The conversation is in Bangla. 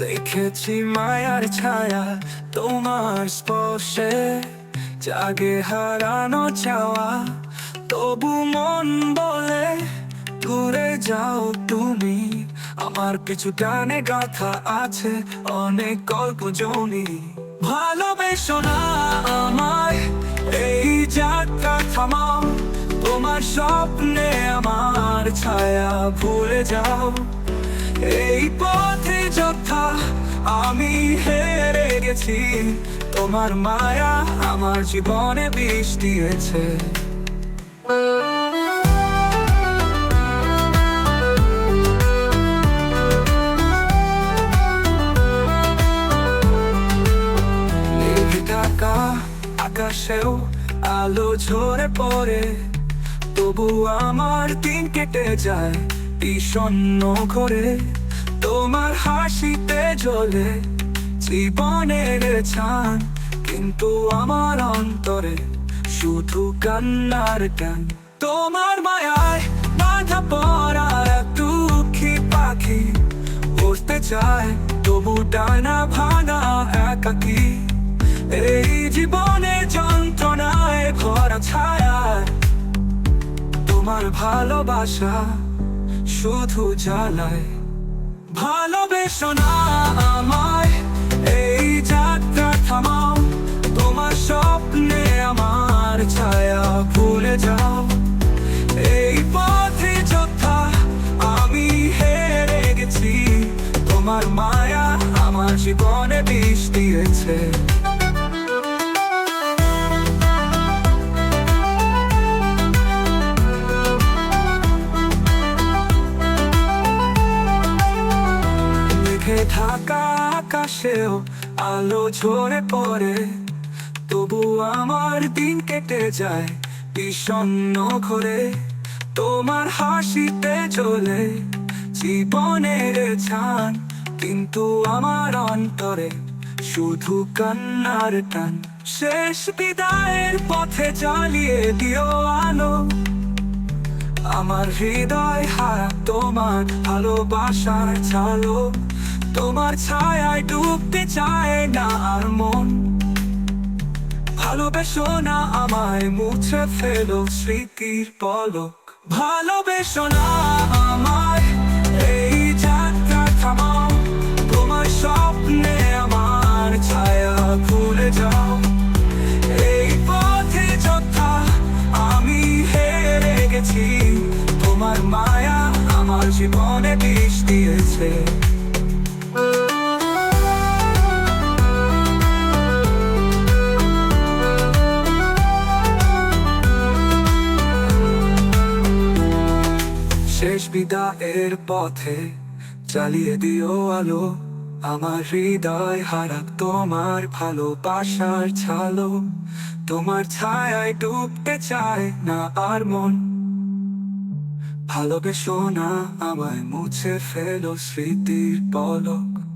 দেখেছি মায়ার ছায়া, তোমার স্পর্শে জাগে হারানো চাওয়া। তবু মন বলে ঘুরে যাও তুমি, আমার পিছু টানে গাথা আছে অনেক গল্প জনি ভালোবেসো না আমায়, এই যাত্রা থামাও, তোমার স্বপ্নে আমার ছায়া ভুলে যাও। এই পথে যথা আমি হেরে গেছি। তোমার মায়া আমার জীবনে বিষ দিয়েছে আকাশেও আলো ঝরে পড়ে। তবু আমার দিন কেটে যায় বিষণ্ণ করে তোমার হাসিতে জ্বলে জীবনের ছান, কিন্তু আমার অন্তরে শুধু কান্নার টান। তোমার মায়ায় বাধা পড়া দুঃখী পাখি উঠতে চায় তবু ডানা ভাঙা একাকি। এই জীবনে যন্ত্রণায় ভরা ছায়া, তোমার ভালোবাসা শুধু জ্বালায়। ভালোবেসো না আমায়, এই যাত্রা থামাও। তোমার স্বপ্নে আমার ছায়া ভুলে যাও। এই পথে যোদ্ধা আমি হেরে তোমার মায়া আমার জীবনে বিষ দিয়েছে। ঢাকা আকাশেও আলো ঝরে পড়ে, তবু আমার দিন কেটে যায় বিষণ্ণ ঘরে। তোমার হাসিতে চলে জীবনের ছান, কিন্তু আমার অন্তরে শুধু কান্নার টান। শেষ বিদায়ের পথে জ্বালিয়ে দিও আলো। আমার হৃদয় হারা তোমার ভালোবাসার চালো তোমার ছায়ায় ডুবতে চায় না আর মন। ভালোবেসো না আমায়, মুছে ফেলো স্মৃতির পলক। ভালোবেসো না আমায়, এই যাত্রা থামাও। তোমার স্বপ্নে আমার ছায়া ভুলে যাও। এই পথে যথা আমি হেরে গেছি। তোমার মায়া আমার জীবনে বিষ দিয়েছে। বিদায়ের পথে চালিয়ে দিও আলো, আমার হৃদয় হারাক তোমার ভালোবাসার ছালো। তোমার ছায়ায় ডুবতে চায় না আর মন। ভালোবেসো না, আমায় মুছে ফেলো স্মৃতির পলক।